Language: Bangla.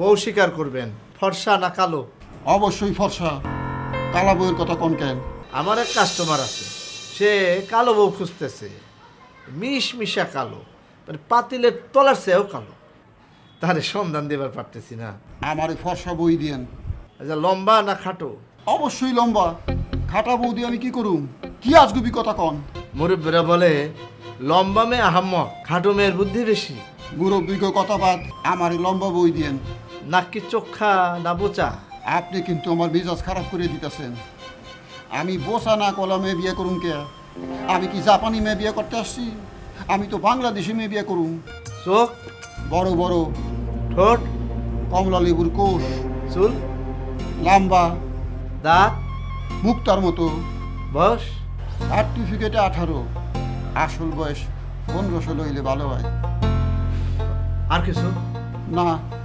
বউ স্বীকার করবেন। ফর্সা না কালো? অবশ্যই ফর্সা। কালা বইয়ের কথা কোন কেন? আমার এক কাস্টমার আছে। সে কালো বউ খুঁজতেছে। মিশ মিশা কালো। মানে পাতিলের তলার চেয়েও কালো। তারে সন্ধান দেবার পারতেছি না। আমার এই ফর্সা বই দিয়েন। আচ্ছা লম্বা না খাটো? অবশ্যই লম্বা। খাটা বউ দিয়ে আমি কি করুম? কি আজগুবি কথা কন? মুরব্বীরা বলে লম্বা মেয়ে আহাম্মক খাটো মেয়ের বুদ্ধি বেশি। মুরব্বীকে কথা বাদ আমার লম্বা বই দিয়েন। নাকি চোখা না বোচা? আপনি কিন্তু আমার মেজাজ খারাপ করে দিতেছেন। আমি বসা না কলা মেয়ে বিয়ে করুন কে? আমি কি জাপানি মেয়ে বিয়ে করতে আসছি? আমি তো বাংলাদেশি মেয়ে বিয়ে করুন চোখ? বড় বড়। ঠোঁট? কমলা লেবুর কোষ। চুল? লাম্বা। দাঁত? মুক্তার মতো। বয়স? সার্টিফিকেটে আঠারো। আসল বয়স পনেরো ষোলো হইলে ভালো হয়। আর কিছু? না।